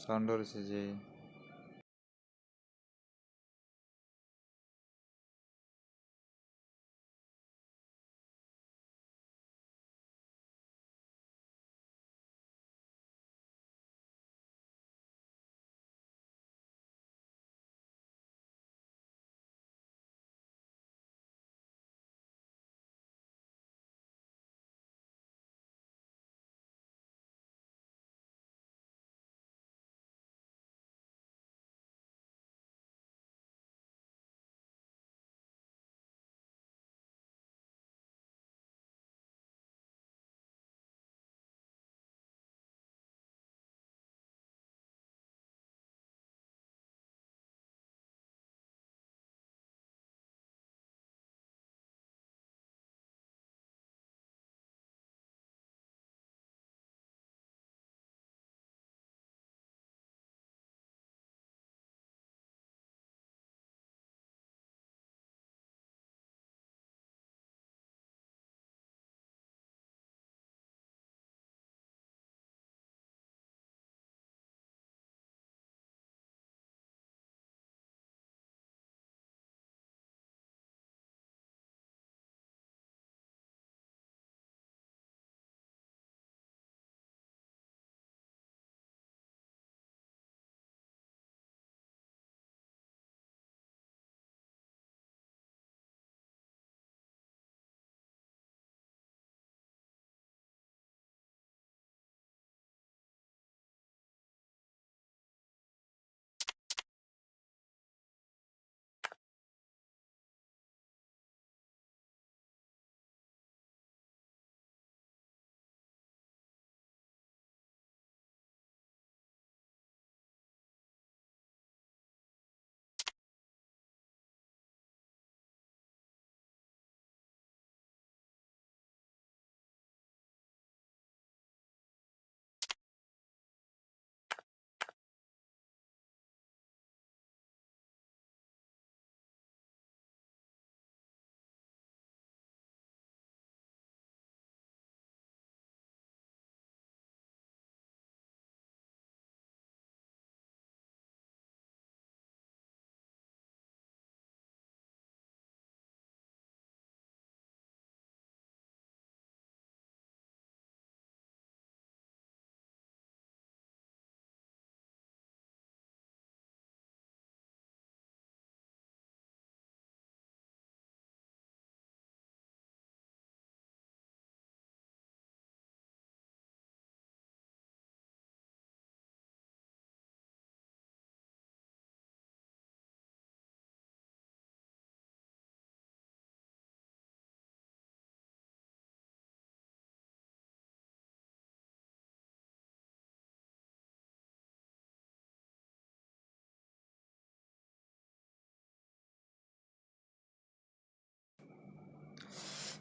Sound കുറച്ച് ചെയ്യ്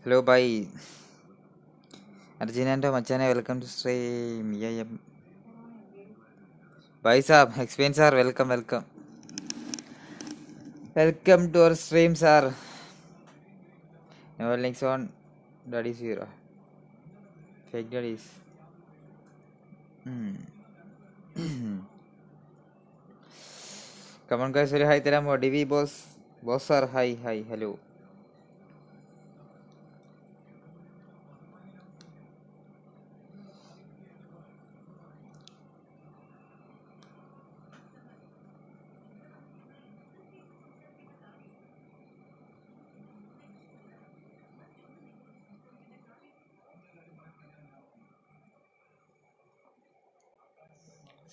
hello bye അർജുനന്റെ മച്ചാനെ വെൽക്കം ടു സ്ട്രീം ബൈ സാബ് എക്സ്പീൻ sir welcome welcome welcome to our stream sir never links on daddy zero fake daddies come on ഒരു hi തരാമോ D V boss boss sir hi hi hello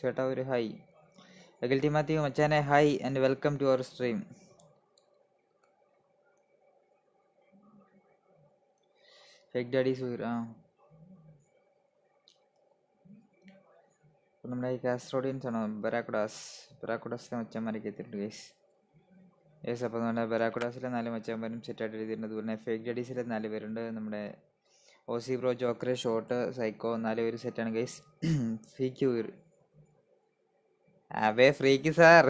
ചേട്ടാ ഒരു hi Akhil Mathew മച്ചാനെ hi and welcome to our stream fake daddy സൂർ ആ. നമ്മുടെ ഈ കാസ്ട്രോഡിയൻസ് ആണോ? ബരാക്കുഡാസ്. ബരാക്കുഡാസിലെ മച്ചന്മാരൊക്കെ എത്തിയിട്ടുണ്ട് ഗൈസ് യെസ് അപ്പോൾ നമ്മുടെ ബരാക്കുഡാസിലെ നാല് മച്ചന്മാരും സെറ്റായിട്ട് എഴുതിയിട്ടുണ്ട്. അതുപോലെ ഫേക്ക് ഡാഡീസിലെ നാല് പേരുണ്ട്. നമ്മുടെ ഓസി ബ്രോ ജോക്കറെ ഷോട്ട് സൈക്കോ നാല് പേര് സെറ്റാണ് guys ഫീക്ക് അബേ freak sir.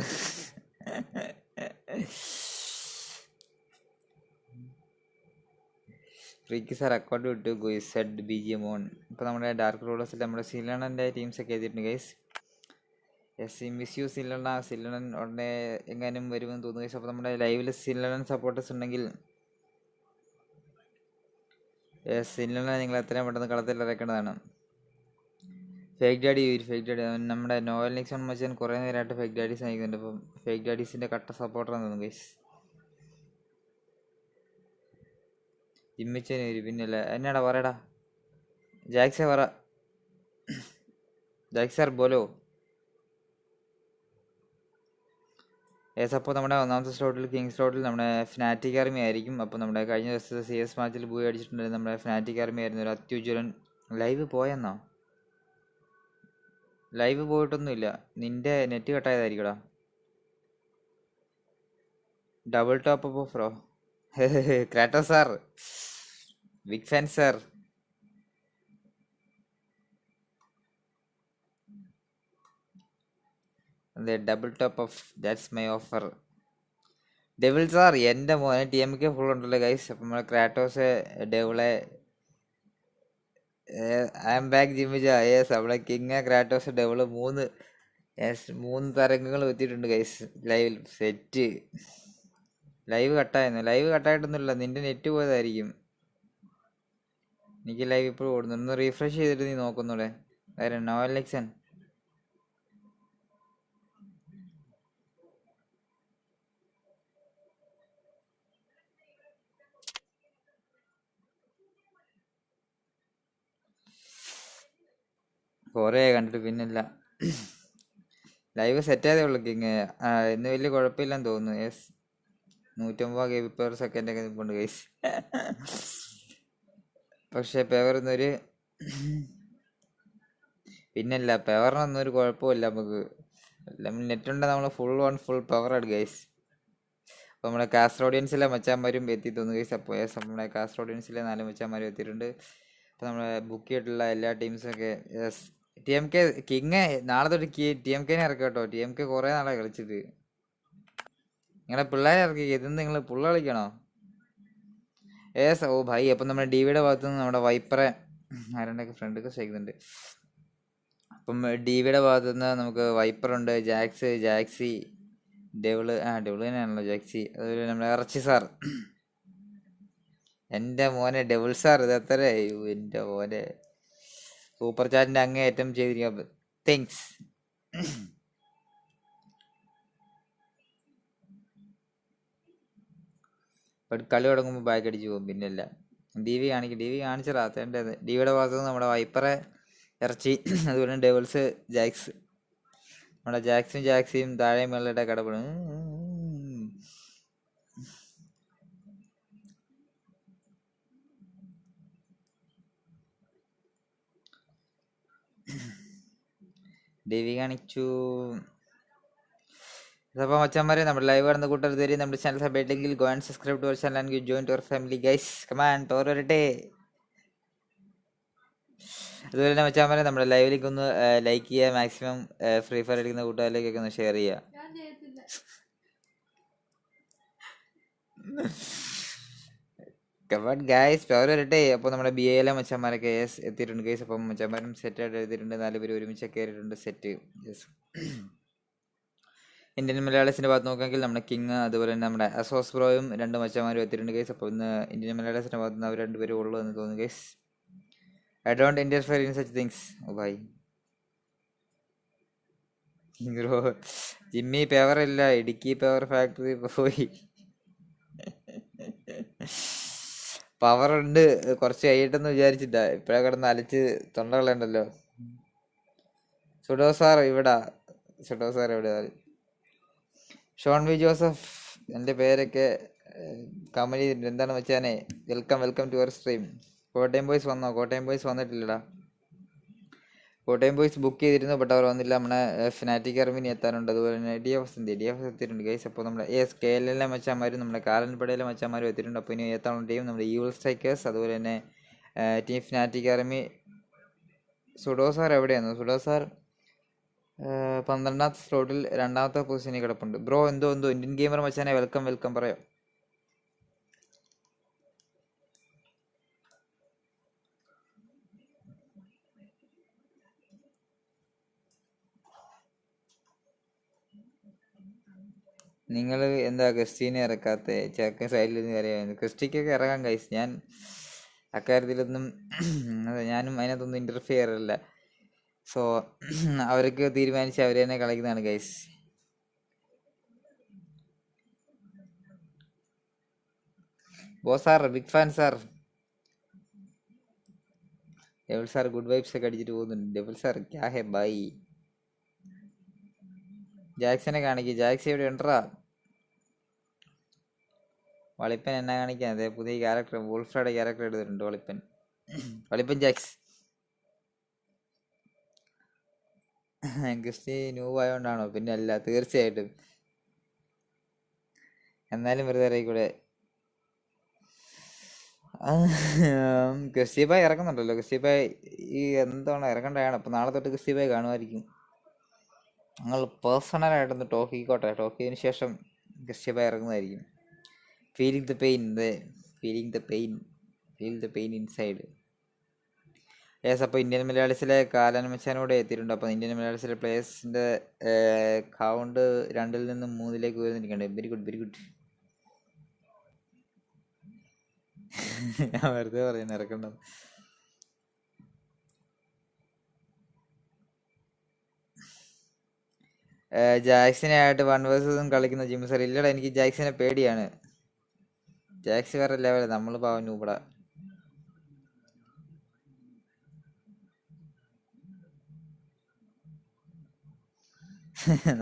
Freak sir account വിട്ടു. ഗോയ്സ് സെഡ് ബി ജി മോൺ ഇപ്പോൾ നമ്മുടെ ഡാർക്ക് റോളേഴ്സിൽ നമ്മുടെ സിലണന്റെ ടീംസ് ഒക്കെ എഴുതിയിട്ടുണ്ട് ഗൈസ് യെസ് മിസ് യു സിലണ സിലണൻ ഉടനെ എങ്ങാനും വരുമെന്ന് തോന്നുന്നു അപ്പോൾ നമ്മുടെ ലൈവിൽ സിലണൻ സപ്പോർട്ടേഴ്സ് ഉണ്ടെങ്കിൽ. സില്ലണ നിങ്ങൾ എത്രയും പെട്ടെന്ന് കളത്തിൽ ഇറക്കേണ്ടതാണ് ഫേക്ക് ഡാഡി ഒരു ഫേക്ക് ഡാഡി നമ്മുടെ നോവൽ നിക്സൺ മച്ചൻ കുറേ നേരമായിട്ട് ഫേക്ക് ഡാഡീസ് നയിക്കുന്നുണ്ട് അപ്പം ഫേക്ക് ഡാഡീസിന്റെ കട്ട സപ്പോർട്ടറാന്ന് തോന്നുന്നു ഗൈസ് ജിമ്മിച്ചന് പിന്നല്ലേ പിന്നല്ല എന്നാടാ പറയടാ? ജാക്സെ പറ. ജാക്സർ ബോലോ? ഏസ് അപ്പോൾ നമ്മുടെ ഒന്നാമത്തെ സ്ലോട്ടിൽ കിങ് സ്ലോട്ടിൽ നമ്മുടെ ഫിനാറ്റിക് ആർമി ആയിരിക്കും. അപ്പോൾ നമ്മുടെ കഴിഞ്ഞ ദിവസത്തെ സി എസ് മാച്ചിൽ പോയി അടിച്ചിട്ടുണ്ടായിരുന്നു നമ്മുടെ ഫിനാറ്റിക് ആർമി ആയിരുന്നു ഒരു അത്യുജ്വലൻ. ലൈവ് പോയെന്നോ? ലൈവ് പോയിട്ടൊന്നുമില്ല. നിന്റെ നെറ്റ് കട്ടായതായിരിക്കടാ. ഡബിൾ ടോപ്പ് അപ്പ് ഫ്രോ ക്രാറ്റോ സാർ ബിഗ് ഫാൻ സാർ അതെ double top of that's my offer devil sir എന്റെ മോനെ ടി എം കെ ഫുൾ ഉണ്ടല്ലോ ഗൈസ് അപ്പം നമ്മൾ ക്രാറ്റോസ് ഡെവിളെ ഐ എം ബാക്ക് ജിമ്മിജ യെസ് നമ്മളെ കിങ് ക്രാറ്റോസ് ഡബിൾ മൂന്ന്. യെസ് മൂന്ന് തരംഗങ്ങൾ എത്തിയിട്ടുണ്ട് ഗൈസ് ലൈവിൽ സെറ്റ് ലൈവ് കട്ടായിരുന്നു ലൈവ് കട്ടായിട്ടൊന്നുമില്ല. നിന്റെ നെറ്റ് പോയതായിരിക്കും. എനിക്ക് ലൈവ് ഇപ്പോഴും ഓടുന്നു. ഒന്ന് റീഫ്രഷ് ചെയ്തിട്ട് നീ നോക്കുന്നൂടെ? വേറെ നോവൽ ലെക്സൺ കുറേ കണ്ടിട്ട് പിന്നില്ല. ലൈവ് സെറ്റ് ആയതേ ഉള്ളു കിങ് ഇന്ന് വലിയ കുഴപ്പമില്ലെന്ന് തോന്നുന്നു. യെസ് നൂറ്റമ്പത് കെ ബി പെർ സെക്കൻഡ് ഒക്കെ നിൽപ്പുണ്ട് ഗൈസ് പക്ഷെ പേവറിന്നൊരു പിന്നല്ല. പവറിനൊന്നും ഒരു കുഴപ്പമില്ല നമുക്ക്. നെറ്റ് ഉണ്ടെങ്കിൽ നമ്മൾ ഫുൾ ഓൺ ഫുൾ പവർ ആണ് ഗൈസ് അപ്പോൾ നമ്മുടെ ഓഡിയൻസിലെ മച്ചാന്മാരും എത്തി തോന്നുന്നു ഗൈസ് അപ്പോൾ യെസ് നമ്മുടെ ഓഡിയൻസിലെ നാല് മച്ചാന്മാരും എത്തിയിട്ടുണ്ട്. അപ്പോൾ നമ്മളെ ബുക്ക് ചെയ്തിട്ടുള്ള എല്ലാ ടീംസൊക്കെ yes T M K king നാളെ തൊട്ട് ടി എം കെനെ ഇറക്കുക കേട്ടോ. ടി എം കെ കുറെ നാളെ കളിച്ചിട്ട്. നിങ്ങളെ പിള്ളേരെ ഇറക്കി ഇതെന്ന് നിങ്ങൾ പുള്ള കളിക്കണോ? ഏസ് ഓ ഭായി അപ്പം നമ്മുടെ ഡിവിയുടെ ഭാഗത്തുനിന്ന് ഭാഗത്ത് നിന്ന് നമ്മുടെ വൈപ്പറെ ആരുടെയൊക്കെ ഫ്രണ്ടൊക്കെ ചെയ്യുന്നുണ്ട് അപ്പം ഡിവിയുടെ ഭാഗത്തുനിന്ന് ഭാഗത്ത് നിന്ന് നമുക്ക് വൈപ്പറുണ്ട് ജാക്സ് ജാക്സി ഡെവിൾ ആ ഡെവിൾ തന്നെയാണല്ലോ ജാക്സി. അതുപോലെ നമ്മുടെ ഇറച്ചി സാർ. എന്റെ മോനെ ഡെവിൾ സാർ ഇത് എത്ര എന്റെ മോനെ. സൂപ്പർ ചാറ്റിന്റെ അങ്ങേയറ്റം ചെയ്തിരിക്കുക താങ്ക്സ് കളി തുടങ്ങുമ്പോൾ ബാക്ക് അടിച്ച് പോകും പിന്നല്ല ഡി വി കാണിക്കും. ഡി വി കാണിച്ചടാ തേണ്ടത് ഡി ഭാഗത്ത് നമ്മുടെ വൈപ്പറെ ഇറച്ചി അതുപോലെ ഡബിൾസ് ജാക്സ് നമ്മുടെ ജാക്സും ജാക്സിയും താഴെ മേളുടെ കടപ്പെടും ഡി വി കാണിച്ചു അപ്പോൾ മച്ചന്മാരെ നമ്മൾ ലൈവ് കടന്ന കൂട്ടർ തരും നമ്മുടെ channel subscribe സബ്ബില്ലെങ്കിൽ go and subscribe to our channel and join to our family guys come on Tor വരട്ടെ. അതുപോലെ തന്നെ അച്ഛന്മാരെ നമ്മുടെ ലൈവിലേക്ക് ഒന്ന് ലൈക്ക് ചെയ്യുക മാക്സിമം ഫ്രീ ഫയർ അടിക്കുന്ന കൂട്ടുകാരിലേക്കൊക്കെ ഒന്ന് ഷെയർ ചെയ്യുക. ഗൈസ് പവർ വരട്ടെ. അപ്പോൾ നമ്മുടെ ബി എയിലെ മച്ചന്മാരൊക്കെ യെസ് എത്തിയിട്ടുണ്ട് ഗൈസ് അപ്പം മച്ചന്മാരും സെറ്റ് ആയിട്ട് എഴുതിയിട്ടുണ്ട്. നാല് പേര് ഒരുമിച്ച് കയറിയിട്ടുണ്ട് സെറ്റ് യെസ് ഇന്ത്യൻ മലയാളീസിന്റെ ഭാഗത്ത് നോക്കുകയാണെങ്കിൽ നമ്മുടെ കിങ് അതുപോലെ തന്നെ നമ്മുടെ അസോസ് ബ്രോയും രണ്ട് മച്ചന്മാരും എത്തിയിട്ടുണ്ട് ഗൈസ് അപ്പോൾ ഇന്ന് ഇന്ത്യൻ മലയാളീസിന്റെ ഭാഗത്ത് നിന്ന് അവർ രണ്ടുപേരും ഉള്ളൂ എന്ന് തോന്നുന്നു guys I don't interfere in such things oh bye bro Jimmy പേവർ ഇല്ല. ഇടുക്കി പേവർ ഫാക്ടറി പോയി. പവർ ഉണ്ട്. കുറച്ച് കഴിയട്ടെന്ന് വിചാരിച്ചിട്ടാ. ഇപ്പഴാ കിടന്ന് അലച്ച് തൊണ്ട കളയണ്ടല്ലോ സുഡോ സാർ ഇവിടാ. സുഡോ സാർ എവിടെ ഷോൺ വി ജോസഫ് എന്റെ പേരൊക്കെ കമന്റ് ചെയ്തിട്ടുണ്ട്. എന്താണ് വെച്ചാനെ welcome welcome to our stream. Kottayam boys വന്നോ? കോട്ടയം ബോയ്സ് വന്നിട്ടില്ലടാ. കോട്ടയം ബോയ്സ് ബുക്ക് ചെയ്തിരുന്നു ബട്ട് അവർ വന്നില്ല. നമ്മുടെ ഫിനാറ്റിക് അർമിനി എത്താനുണ്ട് അതുപോലെ തന്നെ ഡി എഫ് എസ് എന്ത് ഡി എഫ് എസ് എത്തിയിട്ടുണ്ട് ഗൈസ് അപ്പോൾ നമ്മുടെ എസ് കെ എൽ എല്ലിലെ മച്ചാന്മാരും നമ്മുടെ കാലൻപടയിലെ മച്ചാന്മാരും എത്തിയിട്ടുണ്ട്. അപ്പോൾ ഇനി എത്താനുള്ള ടീം നമ്മുടെ ഈവിൾ സ്ട്രൈക്കേഴ്സ് അതുപോലെ തന്നെ team fanatic army Sudo sir എവിടെയാണ് സുഡോ സാർ പന്ത്രണ്ടാമത്തെ സ്ലോട്ടിൽ രണ്ടാമത്തെ പൊസിഷനിൽ കിടപ്പുണ്ട്. ബ്രോ എന്തോ എന്തോ ഇന്ത്യൻ ഗെയിമർ മച്ചാനെ വെൽക്കം വെൽക്കം പറയാം? നിങ്ങൾ എന്താ ക്രിസ്റ്റീനെ ഇറക്കാത്ത? ചെറുക്കൻ സൈഡിൽ നിന്ന് കയറിയായിരുന്നു ക്രിസ്റ്റിക്കൊക്കെ ഇറങ്ങാൻ കൈസ് ഞാൻ അക്കാര്യത്തിലൊന്നും ഞാനും അതിനകത്തൊന്നും ഇന്റർഫിയർ അല്ല സോ അവർക്ക് തീരുമാനിച്ച് അവർ തന്നെ കളിക്കുന്നതാണ് ഗൈസ് ബോ sir big fan sir devil sir good vibes ഒക്കെ അടിച്ചിട്ട് പോകുന്നുണ്ട്. ഡെവിൾ സാർ ക്യാ ഹെ ബൈ ജാക്സനെ കാണിക്കുക ജാക്സ് ഇവിടെ ഉണ്ടറാ വളിപ്പൻ എന്നാ കാണിക്കാൻ അതെ പുതിയ ക്യാരക്ടർ വോൾഫ്രയുടെ ക്യാരക്ടർ എടുത്തിട്ടുണ്ട് വളിപ്പൻ. വളിപ്പൻ ജാക്സ്. ക്രിസ്റ്റി ന്യൂവ് ആയതുകൊണ്ടാണോ പിന്നെ അല്ല തീർച്ചയായിട്ടും. എന്നാലും വെറുതെ ഇറങ്ങിക്കൂടെ? ക്രിസ്റ്റി ബായ് ഇറക്കുന്നുണ്ടല്ലോ ക്രിസ്റ്റി ബായ് ഈ എന്താണ് ഇറക്കണ്ടാണ് അപ്പൊ നാളെ തൊട്ട് ക്രിസ്റ്റി ബായ് കാണുമായിരിക്കും. ഞങ്ങൾ പേഴ്സണലായിട്ടൊന്ന് ടോക്കിക്കോട്ടെ. ടോക്കിയതിന് ശേഷം ഗസ്റ്റ് ബായ് ഇറങ്ങുന്നതായിരിക്കും. Feeling the pain the feeling the pain feel the pain inside yes അപ്പോൾ ഇന്ത്യൻ മലയാളീസിലെ കാലൻ മച്ചാനോട് എത്തിയിട്ടുണ്ട്. അപ്പോൾ ഇന്ത്യൻ മലയാളിസിലെ പ്ലേയേഴ്സിന്റെ കൗണ്ട് രണ്ടിൽ നിന്നും മൂന്നിലേക്ക് ഉയർന്നിരിക്കുന്നുണ്ട്. വെരി ഗുഡ് വെരി ഗുഡ് ഞാൻ വെറുതെ പറയുന്നു ഇറക്കണ്ട. ജാക്സിനെ ആയിട്ട് വൺ വേഴ്സസും കളിക്കുന്ന ജിംസർ ഇല്ലടാ എനിക്ക് ജാക്സിനെ പേടിയാണ്. ജാക്സ് വേറെ ലെവൽ നമ്മൾ പാവം ഇവിടെ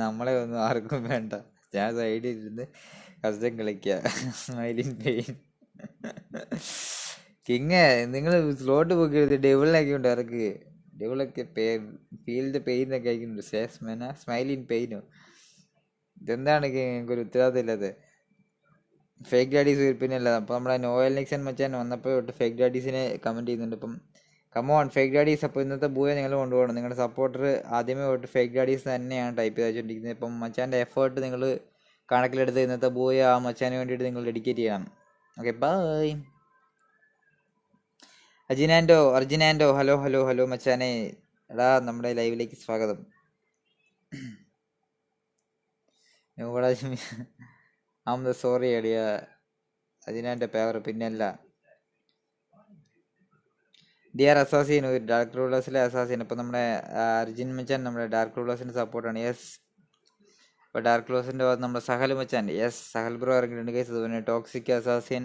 നമ്മളെ ഒന്നും ആർക്കും വേണ്ട. ഞാൻ സൈഡിൽ ഇരുന്ന് കസ്റ്റം കളിക്കുക സ്മൈലിൻ പെയിൻ കിങ് നിങ്ങൾ സ്ലോട്ട് ബുക്ക് ചെയ്ത് ഡെവിളിനൊക്കെ ഉണ്ട് ഇറക്ക് ഡെവിളൊക്കെ ഫീൽ ദ പെയിൻ എന്നൊക്കെ അയക്കുന്നുണ്ട് സേസ്മെന സ്മൈലിൻ പെയിനോ ഇതെന്താണ് ഞങ്ങൾക്ക് ഒരു ഉത്തരവാദിത്തം ഇല്ലാതെ? ഫേക്ക് ഡാഡീസ് പിന്നല്ല അപ്പോൾ നമ്മുടെ നോയൽ നിക്സൺ മച്ചാൻ വന്നപ്പോൾ തൊട്ട് ഫേക്ക് ഡാഡീസിനെ കമന്റ് ചെയ്യുന്നുണ്ട്. ഇപ്പം കമോൺ ഫേക്ക് ഡാഡീസ് അപ്പോൾ ഇന്നത്തെ ബൂയെ നിങ്ങൾ കൊണ്ടുപോകണം. നിങ്ങളുടെ സപ്പോർട്ടർ ആദ്യമേ തൊട്ട് ഫേക്ക് ഡാഡീസ് തന്നെയാണ് ടൈപ്പ് ചെയ്ത് വെച്ചുകൊണ്ടിരിക്കുന്നത് ഇപ്പം മച്ചാന്റെ എഫേർട്ട് നിങ്ങൾ കണക്കിലെടുത്ത് ഇന്നത്തെ ബൂയെ ആ മച്ചാന് വേണ്ടിയിട്ട് നിങ്ങൾ ഡെഡിക്കേറ്റ് ചെയ്യണം. ഓക്കെ ബൈ അജിനാൻഡോ അർജിനാൻഡോ ഹലോ ഹലോ ഹലോ മച്ചാനെ. എടാ നമ്മുടെ ലൈവിലേക്ക് സ്വാഗതം. ആം സോറി അടിയ. അജിനാന്റെ പേവർ പിന്നല്ല. ഡിയർ അസാസിൻ ഒരു ഡാർക്ക് റൂളേഴ്സിലെ അസാസിൻ അപ്പം നമ്മുടെ അർജിൻ മച്ചാൻ നമ്മുടെ ഡാർക്ക് റൂളേഴ്സിന്റെ സപ്പോർട്ടാണ് യെസ് അപ്പോൾ ഡാർക്ക് റൂളേഴ്സിന്റെ നമ്മുടെ സഹൽ മച്ചാൻ. യെസ് സഹൽ ബ്രോ ഇറങ്ങിയിട്ടുണ്ട് കേസ് അതുപോലെ ടോക്സിക് അസാസിൻ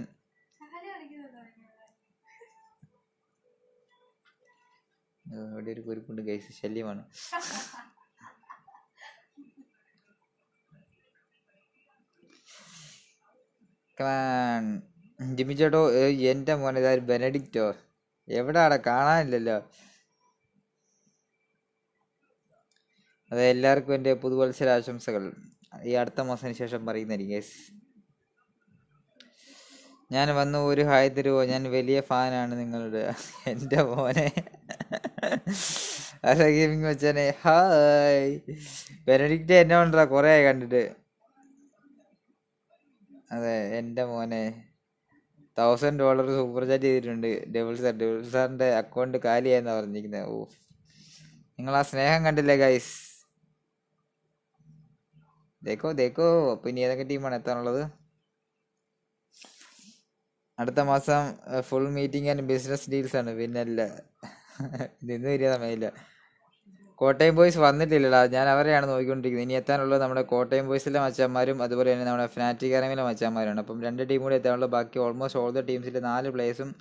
ഇവിടെ ഒരു കുരുക്കുണ്ട് ഗൈസ് ശല്യമാണ്. ജിമ്മി ചേട്ടോ എന്റെ മോനെ ഇതാ ബെനഡിക്റ്റോ എവിടെ ആടാ കാണാനില്ലല്ലോ. അതെ എല്ലാവർക്കും എന്റെ പുതുവത്സര ആശംസകൾ ഈ അടുത്ത മാസത്തിന് ശേഷം പറയുന്നതായിരിക്കും ഗൈസ് ഞാൻ വന്ന് ഒരു ഹായ് തരുമോ ഞാൻ വലിയ ഫാനാണ് നിങ്ങളുടെ എന്റെ മോനെ. അല്ല ഗെയിമിംഗ് വെച്ചാനെ ഹായ്. ബെനഡിക്റ്റ് എന്നെ കൊണ്ടാ കുറേ ആയി കണ്ടിട്ട്. അതെ എന്റെ മോനെ. തൗസൻഡ് ഡോളർ സൂപ്പർ ചാറ്റ് ചെയ്തിട്ടുണ്ട്. ഡബിൾ സാർ ഡബിൾ സാറിന്റെ അക്കൗണ്ട് കാലിയായെന്നാ പറഞ്ഞിരിക്കുന്നത് ഓ നിങ്ങൾ ആ സ്നേഹം കണ്ടില്ലേ ഗൈസ് ദേക്കോ ദേക്കോ. ഇനി ഏതൊക്കെ ടീമാണ് എത്താനുള്ളത്? അടുത്ത മാസം full meeting and business deals ആണ്. പിന്നെ അല്ല നിന്ന് വരിക സമയമില്ല. കോട്ടയം ബോയ്സ് വന്നിട്ടില്ലടാ. ഞാൻ അവരെയാണ് നോക്കിക്കൊണ്ടിരിക്കുന്നത്. ഇനി എത്താനുള്ളത് നമ്മുടെ കോട്ടയം ബോയ്സിലെ മച്ചാന്മാരും അതുപോലെ തന്നെ നമ്മുടെ ഫനാറ്റിക് അക്കാദമിയിലെ മച്ചാന്മാരാണ് അപ്പം രണ്ട് ടീം കൂടി എത്താനുള്ളത് ബാക്കി ഓൾമോസ്റ്റ് ഓൾ ദ ടീംസിലെ നാല് പ്ലേയേഴ്സും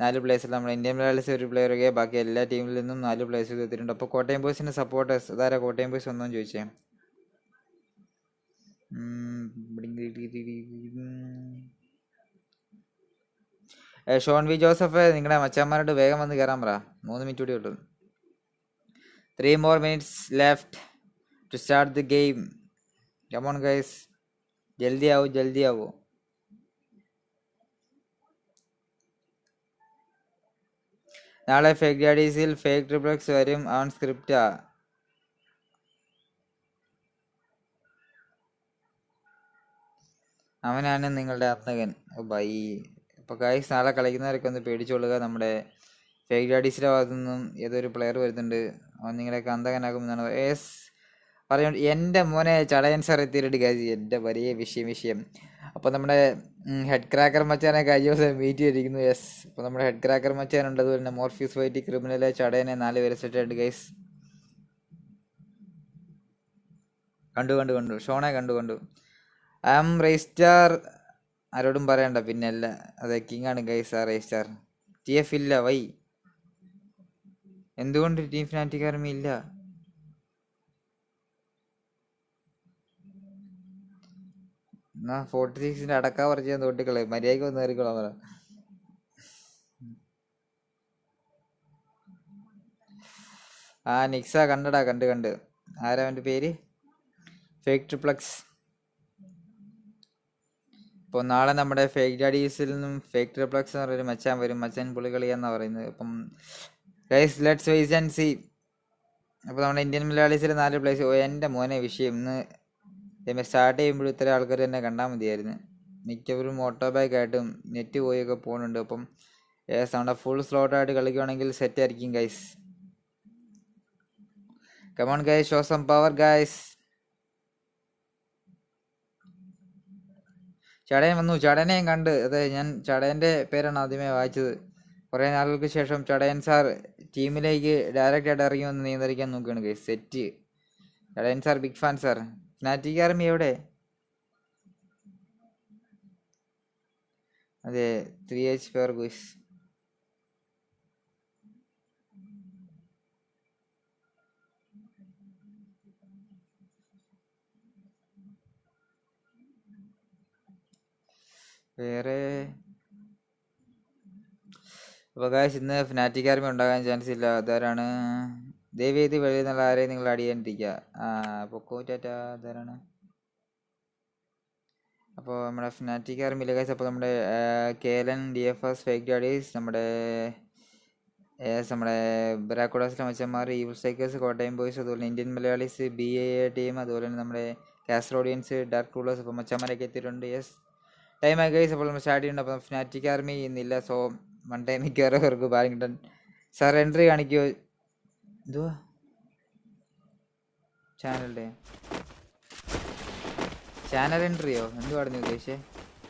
നാല് പ്ലേയേഴ്സിൽ നമ്മുടെ ഇന്ത്യൻ മലയാളീസ് ഒരു പ്ലെയർ ഒക്കെ ബാക്കി എല്ലാ ടീമിൽ നിന്നും നാല് പ്ലേയേഴ്സ് എത്തിയിട്ടുണ്ട്. അപ്പോൾ കോട്ടയം ബോയ്സിന്റെ സപ്പോർട്ടേഴ്സ് അതാരാ കോട്ടയം ബോയ്സ് ഒന്നും ചോദിച്ചേ. ഷോൺ വി ജോസഫ് നിങ്ങളുടെ മച്ചാന്മാരോട് വേഗം വന്ന് കയറാൻ പറ. മൂന്ന് മിനിറ്റ് കൂടി ഉള്ളൂ. Three more minutes left to start the game come on guys ജൽദി ആവൂ ജൽദി ആവൂ. നാളെ ഫേക്ക് ഡാഡീസിൽ ഫേക്ക് ട്രിപ്ലക്സ് വരും. ഓൺ സ്ക്രിപ്റ്റാ അവനാണ് നിങ്ങളുടെ അർത്ഥകൻ. ഓ ബൈ അപ്പോൾ ഗൈസ് നാളെ കളിക്കുന്നവരൊക്കെ ഒന്ന് പേടിച്ചോളുക നമ്മുടെ ഫേക്ക് ഭാഗത്തു നിന്നും ഏതൊരു പ്ലെയർ വരുന്നുണ്ട്. അവൻ നിങ്ങളെ അന്തകനാകുമെന്നാണ് എസ് പറയുന്നത് എന്റെ മോനെ ചടയൻ സാർ എത്തിയിട്ടുണ്ട് ഗൈസ് എന്റെ വലിയ വിഷയം വിഷയം. അപ്പോൾ നമ്മുടെ ഹെഡ് ക്രാക്കർ മച്ചാനെ കഴിഞ്ഞ ദിവസം മീറ്റ് ചെയ്തിരിക്കുന്നു യെസ് അപ്പോൾ നമ്മുടെ ഹെഡ് ക്രാക്കർ മച്ചാനുണ്ട് അതുപോലെ തന്നെ മോർഫ്യൂസ് വൈറ്റി ക്രിമിനലെ ചടയനെ നാല് പേര് സെറ്റായിട്ട് ഗൈസ് കണ്ടു കണ്ടു കണ്ടു. ഷോണെ കണ്ടു കണ്ടു. ഐ എം റേസ്റ്റാർ ആരോടും പറയണ്ട. പിന്നെ അല്ല അതെ കിങ് ആണ് ഗൈസ് ആ റേസ്റ്റാർ ടി എഫ് ഇല്ല വൈ. എന്തുകൊണ്ട് ടീം ഫിനാറ്റിക് ആർമി ഇല്ല? എന്നാ ഫോർട്ടി സിക്സിന്റെ അടക്ക പറിച്ച് തോട്ടിക്കളെ മര്യാദയ്ക്ക് വന്ന് കയറിക്കോളാം പറ. ആ നിക്സ കണ്ടടാ കണ്ട് കണ്ട്. ആരാ അവന്റെ പേര്? ഫേക്ക് ട്രിപ്ലക്സ് ഇപ്പോൾ നാളെ നമ്മുടെ ഫേക്ക് ഡാഡീസിൽ നിന്നും ഫേക്ക് ട്രിപ്ലക്സ് എന്ന് പറയുന്ന മച്ചാൻ വരും. മച്ചാൻ പുളികളി എന്ന് പറയുന്നത്. അപ്പം guys let's wait and see അപ്പോൾ നമ്മുടെ ഇന്ത്യൻ മലയാളീസിലെ നാല് പ്ലേസ് ഓ എന്റെ മോനെ വിഷയം. ഇന്ന് സ്റ്റാർട്ട് ചെയ്യുമ്പോഴും ഇത്ര ആൾക്കാർ തന്നെ കണ്ടാൽ മതിയായിരുന്നു. മിക്കവരും ഓട്ടോ ബാക്ക് ആയിട്ടും നെറ്റ് പോയൊക്കെ പോകുന്നുണ്ട് അപ്പം ഏസ് നമ്മുടെ ഫുൾ സ്ലോട്ടായിട്ട് കളിക്കുവാണെങ്കിൽ സെറ്റ് ആയിരിക്കും guys come on guys show some power guys Chadayan വന്നു. ചടയനെയും കണ്ട് അതെ ഞാൻ ചടയന്റെ പേരാണ് ആദ്യമേ വായിച്ചത്. കുറേ നാളുകൾക്ക് ശേഷം ചടയൻ സാർ ടീമിലേക്ക് ഡയറക്റ്റായിട്ട് ഇറങ്ങി വന്ന് നിയന്ത്രിക്കാൻ നോക്കുകയാണ് guys set Chadayan sir big fan sir fanatic army എവിടെ? അതെ ത്രീ എച്ച് പേർ ഗുസ് വേറെ? അപ്പോൾ ഗായ്സ് ഇന്ന് ഫിനാറ്റിക് ആർമി ഉണ്ടാകാൻ ചാൻസ് ഇല്ല. അതാരാണ് ദേവേദി വെളിയിൽ നിന്നുള്ള ആരെയും നിങ്ങൾ അടിയാണ്ടിരിക്കുക. ആ പൊക്കോ ടാറ്റ അതാരാണ് അപ്പോൾ നമ്മുടെ ഫിനാറ്റിക് ആർമിയിലെ ഗൈസ് അപ്പോൾ നമ്മുടെ കേലൻ D F S fake daddies നമ്മുടെ നമ്മുടെ ബറാക്കോഡാസിലെ മച്ചന്മാർ ഈവിൾ സൈക്കേഴ്സ് കോട്ടയം ബോയ്സ് അതുപോലെ Indian Malayalees B A team അതുപോലെ തന്നെ നമ്മുടെ കാസറോഡിയൻസ് ഡാർക്ക് റൂളേഴ്സ് അപ്പോൾ മച്ചന്മാരൊക്കെ എത്തിയിട്ടുണ്ട്. യെസ് ടൈം ആയി ഗൈസ് അപ്പോൾ നമ്മൾ സ്റ്റാർട്ട് ചെയ്യുന്നുണ്ട് അപ്പം ഫിനാറ്റിക് ആർമി ചെയ്യുന്നില്ല സോ ടൈം മിക്കവാറും അവർക്ക് ബാരിങ്ടൺ സാർ എൻട്രി കാണിക്കുമോ എന്തുവാ? ചാനലിന്റെ ചാനൽ എൻട്രിയോ എന്തുവായിരുന്നു ഉദ്ദേശിച്ചേ?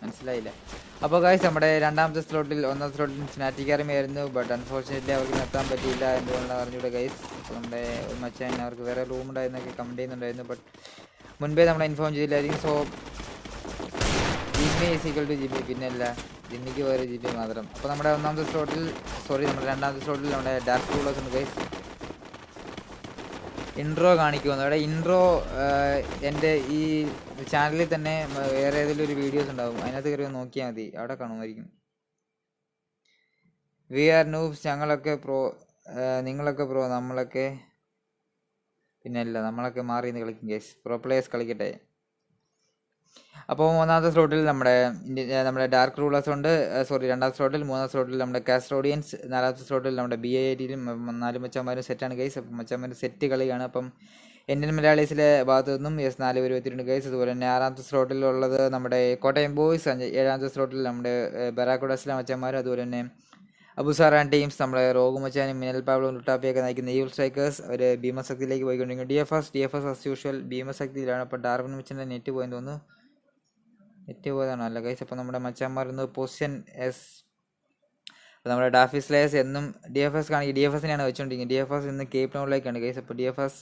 മനസ്സിലായില്ല. അപ്പോൾ ഗായ്സ് നമ്മുടെ രണ്ടാമത്തെ സ്ലോട്ടിൽ ഒന്നാം സ്ലോട്ടിൽ ഫിനാറ്റിക് ആർമി ആയിരുന്നു. ബട്ട് അൺഫോർച്ചുനേറ്റ്ലി അവർക്ക് നിർത്താൻ പറ്റിയില്ല എന്തുകൊണ്ടാണ് അറിഞ്ഞൂടെ ഗൈസ് നമ്മുടെ മച്ചാൻ അവർക്ക് വേറെ റൂം ഉണ്ടായിരുന്നൊക്കെ കമന്റ് ചെയ്യുന്നുണ്ടായിരുന്നു. ബട്ട് മുൻപേ നമ്മളെ ഇൻഫോം ചെയ്തില്ലായിരിക്കും. സോ ജിമ്മി ഈസിക്കൽ ടു ജിമ്മി പിന്നെ അല്ല ജിമ്മിക്ക് വേറെ ജിമ്മി മാത്രം. അപ്പോൾ നമ്മുടെ ഒന്നാമത്തെ സ്ലോട്ടിൽ സോറി നമ്മുടെ രണ്ടാമത്തെ സ്ലോട്ടിൽ നമ്മുടെ ഡാർക്ക് റൂളേഴ്സ് ഉണ്ട് ഗൈസ് ഇൻട്രോ കാണിക്കുമെന്ന് അവിടെ ഇൻട്രോ എന്റെ ഈ ചാനലിൽ തന്നെ വേറെ ഏതെങ്കിലും ഒരു വീഡിയോസ് ഉണ്ടാവും. അതിനകത്ത് കയറി നോക്കിയാൽ മതി. അവിടെ കാണുമായിരിക്കും. വി ആർ നൂബ്സ് ഞങ്ങളൊക്കെ പ്രോ നിങ്ങളൊക്കെ പ്രോ നമ്മളൊക്കെ പിന്നെ അല്ല നമ്മളൊക്കെ മാറി നിന്ന് കളിക്കും കേസ് പ്രോ പ്ലേയേഴ്സ് കളിക്കട്ടെ. അപ്പോൾ മൂന്നാമത്തെ സ്ലോട്ടിൽ നമ്മുടെ നമ്മുടെ ഡാർക്ക് റൂളേഴ്സ് ഉണ്ട്. സോറി രണ്ടാമത്തെ സ്ലോട്ടിൽ മൂന്നാം സ്ലോട്ടിൽ നമ്മുടെ കാസ്ട്രോഡിയൻസ് നാലാമത്തെ സ്ലോട്ടിൽ നമ്മുടെ ബി ഐ ടിയിലും നാല് മച്ചന്മാരും സെറ്റാണ് ഗൈസ് അപ്പം മച്ചന്മാരും സെറ്റ് കളിയാണ്. അപ്പം ഇന്ത്യൻ മലയാളീസിലെ ഭാഗത്തു നിന്നും എസ് നാല് പേര് എത്തിയിട്ടുണ്ട് ഗൈസ് അതുപോലെ തന്നെ ആറാമത്തെ സ്ലോട്ടിലുള്ളത് നമ്മുടെ കോട്ടയം ബോയ്സ് അഞ്ച് ഏഴാമത്തെ സ്ലോട്ടിൽ നമ്മുടെ ബറാക്കോഡസിലെ മച്ചന്മാരും അതുപോലെ തന്നെ അബുസാറാൻ ടീംസ് നമ്മുടെ റോഗു മച്ചാനും മിനൽ പാബ്ലും ലുട്ടാപ്പിയൊക്കെ നയിക്കുന്ന ഈവിൾ സ്ട്രൈക്കേഴ്സ് അവർ ഭീമശക്തിയിലേക്ക് പോയിക്കൊണ്ടിരിക്കുന്നു. D F S D F S as usual ഭീമശക്തിയിലാണ്. അപ്പോൾ ഡാർവിൻ മച്ചന്റെ നെറ്റ് പോയെന്ന് തോന്നുന്നു. നെറ്റ് പോയതാണ് അല്ല ഗൈസ് അപ്പോൾ നമ്മുടെ മച്ചാന്മാർ ഇന്ന് പൊസിഷൻ എസ്. അപ്പോൾ നമ്മുടെ ഡാഫിസ് ലേസ് എന്നും ഡി എഫ് എസ് കാണിക്കും ഡി എഫ് എസിനെയാണ് വെച്ചുകൊണ്ടിരിക്കുന്നത് ഡി എഫ് എസ് ഇന്ന് കേപ്പ് ടൗണിലേക്കാണ് ഗൈസ് അപ്പോൾ D F S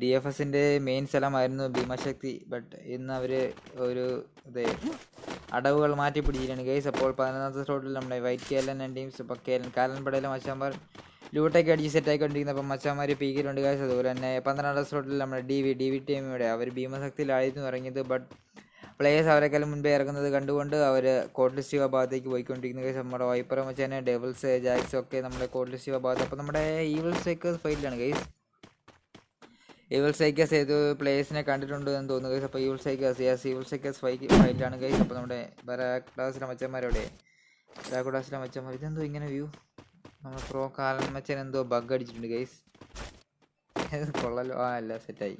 D F എസിന്റെ മെയിൻ സ്ഥലമായിരുന്നു ഭീമശക്തി. ബട്ട് ഇന്ന് അവർ ഒരു ഇത് അടവുകൾ മാറ്റി പിടിച്ചിരിക്കുകയാണ് ഗൈസ് അപ്പോൾ പതിനൊന്നാമത്തെ സ്ലോട്ടിൽ നമ്മുടെ വൈറ്റ് കേരളൻ ആൻഡ് ടീംസ് ഇപ്പോൾ കേലൻ കാലൻ പടയിലെ മച്ചാന്മാർ ലൂട്ടൊക്കെ അടിച്ച് സെറ്റ് ആയിക്കൊണ്ടിരിക്കുന്നത് അപ്പം മച്ചാന്മാർ പീക്കിലുണ്ട് ഗൈസ് അതുപോലെ തന്നെ പന്ത്രണ്ടാം സ്ലോട്ടിൽ നമ്മുടെ D V D V team ഇവിടെ. അവർ ഭീമശക്തിയിലായിരുന്നു ഇറങ്ങിയത്. ബട്ട് പ്ലേയേഴ്സ് അവരെക്കാളും മുൻപേ ഇറങ്ങുന്നത് കണ്ടുകൊണ്ട് അവർ കോട്ട് ലിസ്റ്റ് ഭാഗത്തേക്ക് പോയിക്കൊണ്ടിരിക്കുന്ന. കേസ് നമ്മുടെ വൈപ്പറ മച്ചാനെ ഡെവിൾസ് ജാക്സ് ഒക്കെ നമ്മുടെ കോട്ട് ലിസ്റ്റ് ഭാഗത്ത്. അപ്പോൾ നമ്മുടെ ഈവൽ സൈക്കേഴ്സ് ഫൈറ്റിലാണ് ഗൈസ് ഈവൽ സൈക്കേഴ്സ് ഏത് പ്ലേയേഴ്സിനെ കണ്ടിട്ടുണ്ട് എന്ന് തോന്നുന്നു ഗൈസ് അപ്പോൾ evil psychers yes evil psychers fight ഫൈറ്റിലാണ് guys അപ്പോൾ നമ്മുടെ ബരാക്ടാസിലെ മച്ചന്മാരോടെ ബരാക്ടാസിലെ മച്ചന്മാർ ഇതെന്തോ ഇങ്ങനെ വ്യൂ നമ്മുടെ പ്രോ കാലൻ മച്ചൻ എന്തോ ബഗ് അടിച്ചിട്ടുണ്ട് ഗൈസ് കൊള്ളല്ലോ ആ അല്ല സെറ്റായി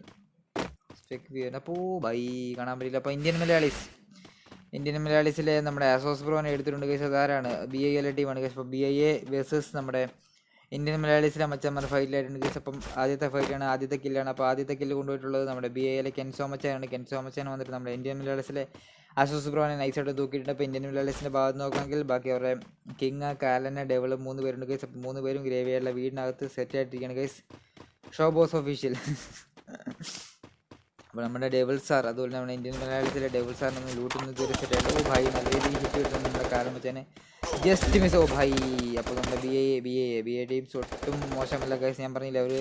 അപ്പോൾ ബൈ. കാണാൻ പറ്റില്ല അപ്പോൾ ഇന്ത്യൻ മലയാളീസ് ഇന്ത്യൻ മലയാളീസിലെ നമ്മുടെ അസോസ് ബ്രോനെ എടുത്തിട്ടുണ്ട്. കേസ് അതാരാണ്? ബി ഐ എൽ ടീമാണ് കേസ് അപ്പോൾ ബി ഐ എ വേഴ്സസ് നമ്മുടെ ഇന്ത്യൻ മലയാളീസിലെ മച്ചന്മാർ ഫൈറ്റിലായിട്ടുണ്ട് കേസ് അപ്പം ആദ്യത്തെ ഫൈറ്റാണ് ആദ്യത്തെ കില്ലാണ് അപ്പോൾ ആദ്യത്തെ കില്ല് കൊണ്ടുപോയിട്ടുള്ളത് നമ്മുടെ ബി എയിലെ കെൻ മച്ചാനാണ് കെൻ മച്ചാൻ വന്നിട്ട് നമ്മുടെ ഇന്ത്യൻ മലയാളീസിലെ ആശ്വാസ് ബ്രോനെ നൈസായിട്ട് തൂക്കിയിട്ടുണ്ട്. അപ്പോൾ ഇന്ത്യൻ മലയാളീസിന്റെ ഭാഗത്ത് നോക്കുകയാണെങ്കിൽ ബാക്കി അവരുടെ കിങ് കാലന് ഡെവലപ്പ് മൂന്ന് പേരുണ്ട്. കേസ് അപ്പോൾ മൂന്ന് പേരും ഗ്രേവിയായിട്ടുള്ള വീടിനകത്ത് സെറ്റ് ആയിട്ടിരിക്കുകയാണ്. ഗൈസ് ഷോ ബോസ് ഒഫീഷ്യൽ അപ്പോൾ നമ്മുടെ ഡെവിൾ സാർ അതുപോലെ നമ്മുടെ ഇന്ത്യൻ മലയാളത്തിലെ ഡെവിൾ സാറിനൊന്ന് ഒന്ന് ലൂട്ട് സെറ്റ് തീർച്ചയായിട്ടും ഓ ഭായി നല്ല രീതിയിൽ ഹിറ്റ് കിട്ടുന്നു നമ്മുടെ കാലം വെച്ചാൽ ജസ്റ്റ് മിസ് ഓ ഭായി. അപ്പോൾ നമ്മുടെ B A B A B A teams ഒട്ടും മോശമല്ല കേസ് ഞാൻ പറഞ്ഞില്ല ഒരു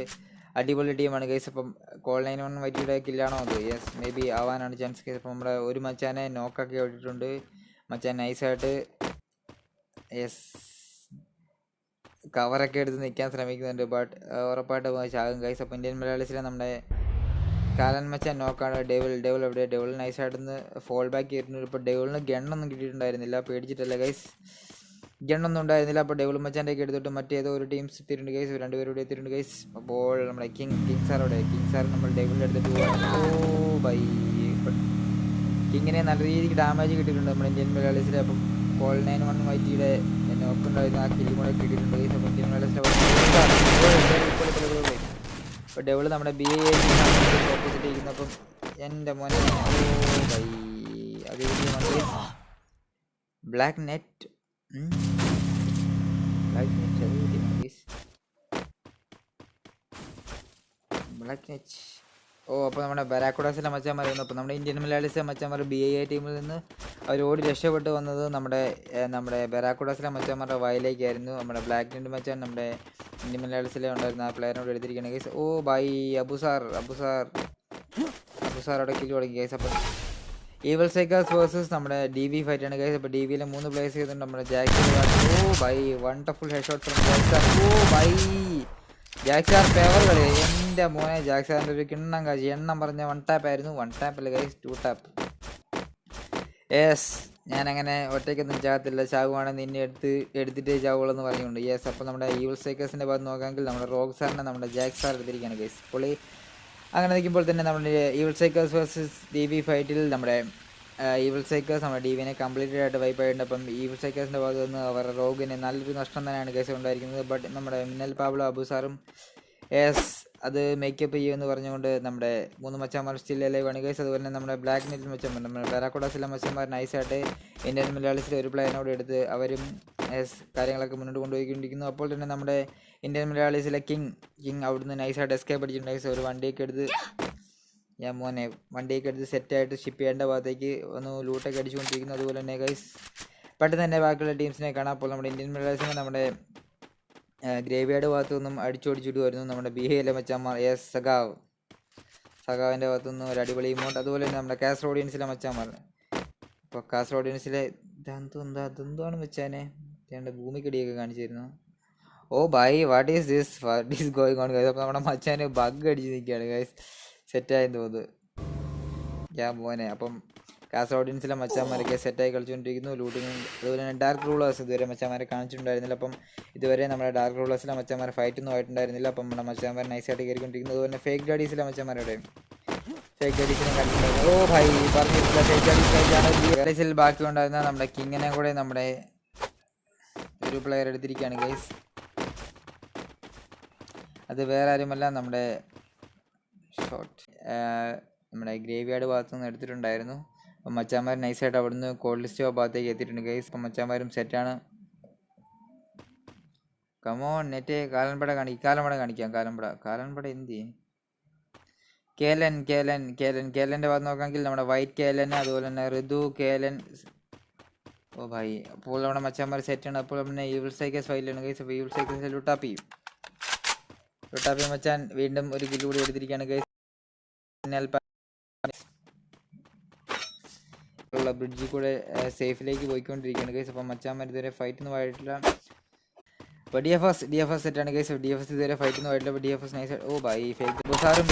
അടിപൊളി ടീമാണ് കേസ് അപ്പം കോൾ നയൻ വൺ വൈറ്റിയുടെ കില്ലാണോ അത്? യെസ് മേ ബി ആവാനാണ് ചാൻസ് കേസ് അപ്പം നമ്മുടെ ഒരു മച്ചാനെ നോക്കാക്കി ഇട്ടിട്ടുണ്ട്. മച്ചാൻ നൈസായിട്ട് യെസ് കവറൊക്കെ എടുത്ത് നിൽക്കാൻ ശ്രമിക്കുന്നുണ്ട്. ബട്ട് ഉറപ്പായിട്ട് പോയി ചാകും ഗൈസ് അപ്പോൾ ഇന്ത്യൻ മലയാളിസിലെ നമ്മുടെ കാലൻ മച്ചാൻ നോക്കാണ്. ഡെവിൾ ഡെവിൾ എവിടെ ഡെവിൾ നൈസായിട്ടൊന്ന് ഫോൾ ബാക്ക് ചെയ്തിട്ടുണ്ട് ഇപ്പോൾ ഡെവിളിന് ഗണ്ണൊന്നും കിട്ടിയിട്ടുണ്ടായിരുന്നില്ല. പേടിച്ചിട്ടല്ല ഗൈസ് ഗണ്ണൊന്നും ഉണ്ടായിരുന്നില്ല. അപ്പോൾ ഡെവിൾ മച്ചാന്റെ ഒക്കെ എടുത്തിട്ട് മറ്റേതോ ഒരു ടീംസ് എത്തിയിട്ടുണ്ട് ഗൈസ് രണ്ടുപേരോട് എത്തിയിട്ടുണ്ട് ഗൈസ് അപ്പോൾ നമ്മുടെ കിങ് കിങ് സാർ അവിടെ. കിങ് സാർ നമ്മൾ ഡെവിളിന്റെ എടുത്തിട്ട് ഓ ബൈ. കിങ്ങിനെ നല്ല രീതിക്ക് ഡാമേജ് കിട്ടിയിട്ടുണ്ട് നമ്മുടെ ഇന്ത്യൻ മലയാളീസിലെ അപ്പം കോൾ നയൻ വൺ വൈറ്റിയുടെ നോക്കുണ്ടായിരുന്ന ആ കില്ലും കൂടെ കിട്ടിയിട്ടുണ്ട് ഗൈസ് അപ്പോൾ ഇന്ത്യൻ മലയാളീസിലെ അപ്പോൾ ഡബിൾ നമ്മുടെ ബി എ ഓപ്പോസിറ്റ് ഇരിക്കുന്നു അപ്പം എന്റെ മോനെ black net black net black net ഓ അപ്പോൾ നമ്മുടെ ബരാക്കുഡാസിലെ വന്നു. അപ്പോൾ നമ്മുടെ ഇന്ത്യൻ മലയാളീസിലെ മച്ചാന്മാർ ബി ഐ ടീമിൽ നിന്ന് അവർ ഓടി രക്ഷപ്പെട്ട് വന്നത് നമ്മുടെ നമ്മുടെ ബരാക്കുഡാസിലെ മച്ചാന്മാരുടെ വയലേക്കായിരുന്നു. നമ്മുടെ ബ്ലാക്ക് നെറ്റ് മച്ചാൻ നമ്മുടെ ഇന്ത്യൻ മലയാളത്തിലെ ഉണ്ടായിരുന്ന ആ പ്ലെയറിനോട് എടുത്തിരിക്കുകയാണ് ഗൈസ് ഓ by Abu sir Abu sir. Abu sir അവിടെ കില്ല് തുടങ്ങി ഗൈസ് അപ്പം ഈവൽ സൈക്കേഴ്സ് വേഴ്സസ് നമ്മുടെ ഡി വി ആണ് ഗൈസ് അപ്പോൾ ഡി വിയിലെ മൂന്ന് പ്ലേസ് ചെയ്തിട്ടുണ്ട് നമ്മുടെ Jackie oh by wonderful head shot from Jack sir oh by Jack sir ഫേവർ കളി. എന്റെ മോനെ ജാക്ക് സാറിന്റെ ഒരു കിണ്ണം കാശി. എണ്ണം പറഞ്ഞ വൺ ടാപ്പ് ആയിരുന്നു. വൺ ടാപ്പ് അല്ല ഗൈസ് ടു ടാപ്പ് യെസ് ഞാൻ അങ്ങനെ ഒറ്റയ്ക്കൊന്നും ചാകത്തില്ല. ചാകുവാണെങ്കിൽ നിന്നെ എടുത്ത് എടുത്തിട്ടേ ചാവുള്ളൂ എന്ന് പറയുന്നുണ്ട് യെസ് അപ്പോൾ നമ്മുടെ ഈവൽ സൈക്കേഴ്സിന്റെ ഭാഗത്ത് നോക്കാമെങ്കിൽ നമ്മുടെ റോഗ് സാറിനെ നമ്മുടെ ജാക്ക് സാർ എടുത്തിരിക്കുകയാണ് ഗൈസ് പുള്ളി അങ്ങനെ നിൽക്കുമ്പോൾ തന്നെ നമ്മുടെ evil psychers versus D V ഫൈറ്റിൽ നമ്മുടെ ഈവൽ സൈക്കേഴ്സ് നമ്മുടെ ഡി വിനെ കംപ്ലീറ്റഡ് ആയിട്ട് വൈപ്പ് ആയിട്ടുണ്ട്. അപ്പം ഈവൽ സൈക്കേഴ്സിന്റെ ഭാഗത്ത് നിന്ന് അവരുടെ റോഗിനെ നല്ലൊരു നഷ്ടം തന്നെയാണ് കേസ് ഉണ്ടായിരിക്കുന്നത്. ബട്ട് നമ്മുടെ മിന്നൽ പാബ്ലോ അബു സാറും യെസ് അത് മേക്കപ്പ് ചെയ്യുമെന്ന് പറഞ്ഞുകൊണ്ട് നമ്മുടെ മൂന്ന് മച്ചാമാർ സ്റ്റിൽ അല്ലെ ആണ്. അതുപോലെ തന്നെ നമ്മുടെ ബ്ലാക്ക് നെറ്റിൽ മച്ചന്മാർ നമ്മുടെ ബാരാക്കോടാസിലെ മച്ചന്മാർ നൈസായിട്ട് ഇന്ത്യൻ മലയാളത്തിലെ ഒരു പ്ലെയറിനോട് എടുത്ത് അവരും യെസ് കാര്യങ്ങളൊക്കെ മുന്നോട്ട് കൊണ്ടുപോയിക്കൊണ്ടിരിക്കുന്നു. അപ്പോൾ തന്നെ നമ്മുടെ ഇന്ത്യൻ മലയാളീസിലെ കിങ് കിങ് അവിടുന്ന് നൈസായിട്ട് എസ്കേപ്പ് അടിച്ചിട്ടുണ്ട്. ഗൈസ് ഒരു വണ്ടിയൊക്കെ എടുത്ത് ഞാൻ മോനെ വണ്ടിയൊക്കെ എടുത്ത് സെറ്റായിട്ട് ഷിപ്പ് ചെയ്യേണ്ട ഭാഗത്തേക്ക് ഒന്ന് ലൂട്ടൊക്കെ അടിച്ചുകൊണ്ടിരിക്കുന്നു. അതുപോലെ തന്നെ ഗൈസ് പെട്ടെന്ന് തന്നെ ബാക്കിയുള്ള ടീംസിനെ കാണാം. അപ്പോൾ നമ്മുടെ ഇന്ത്യൻ മലയാളീസിനെ നമ്മുടെ ഗ്രേവിയാർഡ് ഭാഗത്തു നിന്നും അടിച്ചോടിച്ചിട്ട് വരുന്നു നമ്മുടെ ബി മച്ചാമാർ എസ് സഖാവ്. സഖാവിന്റെ ഭാഗത്തു നിന്നും ഒരു അടിപൊളി ഇമോട്ട് അതുപോലെ തന്നെ നമ്മുടെ കാസർ ഓഡിയൻസിലെ മച്ചാമാർ അപ്പോൾ കാസർ ഓഡിയൻസിലെ ഇതെന്തോ അതെന്താണ് വെച്ചാനെ രണ്ട് ഭൂമിക്കടിയൊക്കെ കാണിച്ചിരുന്നു. ഓ by what is this what is going on guys അപ്പോൾ നമ്മുടെ മച്ചാന് ബഗ് അടിച്ച് നിൽക്കുകയാണ് ഗൈസ് സെറ്റായെന്ന് തോന്നുന്നു. ഞാൻ മോനെ അപ്പം കാസർ ഓഡിയൻസിലെ മച്ചാന്മാരൊക്കെ സെറ്റായി കളിച്ചുകൊണ്ടിരിക്കുന്നു ലൂട്ടിങ് അതുപോലെ തന്നെ ഡാർക്ക് റൂളേഴ്സ് ഇതുവരെ മച്ചാന്മാരെ കാണിച്ചിട്ടുണ്ടായിരുന്നില്ല. അപ്പം ഇതുവരെ നമ്മുടെ ഡാർക്ക് റൂളേഴ്സിലെ മച്ചാന്മാരെ ഫൈറ്റൊന്നും ആയിട്ടുണ്ടായിരുന്നില്ല. അപ്പം നമ്മുടെ മച്ചാന്മാർ നൈസായിട്ട് കയറിക്കൊണ്ടിരിക്കുന്നു. അതുപോലെ തന്നെ ഫേക്ക് ഡാഡീസിലെ മച്ചാമാരുടെ ഫേക്ക് ഡാഡീസിനെ കണ്ടിട്ടുണ്ടായിരുന്നു. ഓ ഭായി പറഞ്ഞിട്ടില്ല ഫേക്ക് ഡാഡീസ് ഡാഡീസിൽ ബാക്കി ഉണ്ടായിരുന്ന നമ്മുടെ കിങ്ങിനെ കൂടെ നമ്മുടെ ഒരു പ്ലെയർ എടുത്തിരിക്കുകയാണ് ഗൈസ് അത് വേറെ ആരുമല്ല നമ്മുടെ ഷോട്ട് നമ്മുടെ ഗ്രേവിയാർഡ് ഭാഗത്തു നിന്ന് എടുത്തിട്ടുണ്ടായിരുന്നു. അപ്പം മച്ചാന്മാർ നൈസായിട്ട് അവിടുന്ന് കോൾഡ് ലിസ്റ്റോ ഭാഗത്തേക്ക് എത്തിയിട്ടുണ്ട്. ഗൈസ് അപ്പം മച്ചാന്മാരും സെറ്റാണ് കമോൺ നെറ്റ് കാലൻപട കാണിക്കും കാലമ്പട കാണിക്കാം കാലൻപട. കാലൻപട എന്ത്? ചെയ്യും കേലൻ കേലൻ കേലൻ. കേലന്റെ ഭാഗത്ത് നോക്കാമെങ്കിൽ നമ്മുടെ വൈറ്റ് കേലൻ അതുപോലെ തന്നെ ഋതു കേലൻ. ഓ ഭായി അപ്പോൾ നമ്മുടെ മച്ചാന്മാർ സെറ്റാണ് അപ്പോൾ പിന്നെ ഈവിൾ സൈക്കേഴ്സ് ഫൈലാണ് ഗൈസ് അപ്പോൾ ഈവിൾ സൈക്കേഴ്സ് ലുട്ടാപ്പി ലുട്ടാപ്പി മച്ചാൻ. വീണ്ടും ഒരു കില്ല് കൂടി എടുത്തിരിക്കുകയാണ് ഗൈസ് ഉള്ള ബ്രിഡ്ജിൽ കൂടെ സേഫിലേക്ക് പോയിക്കൊണ്ടിരിക്കുകയാണ് ഗൈസ് അപ്പം മച്ചാൻ ഇതുവരെ ഫൈറ്റ് ഒന്നും ആയിട്ടില്ല. അപ്പോൾ D F S D F S സെറ്റാണ് ഗൈസ് ഡി എഫ് എസ് ഇതുവരെ ഫൈറ്റ് ഒന്നും ആയിട്ടില്ല. അപ്പോൾ D F S nice oh by fake. സാറും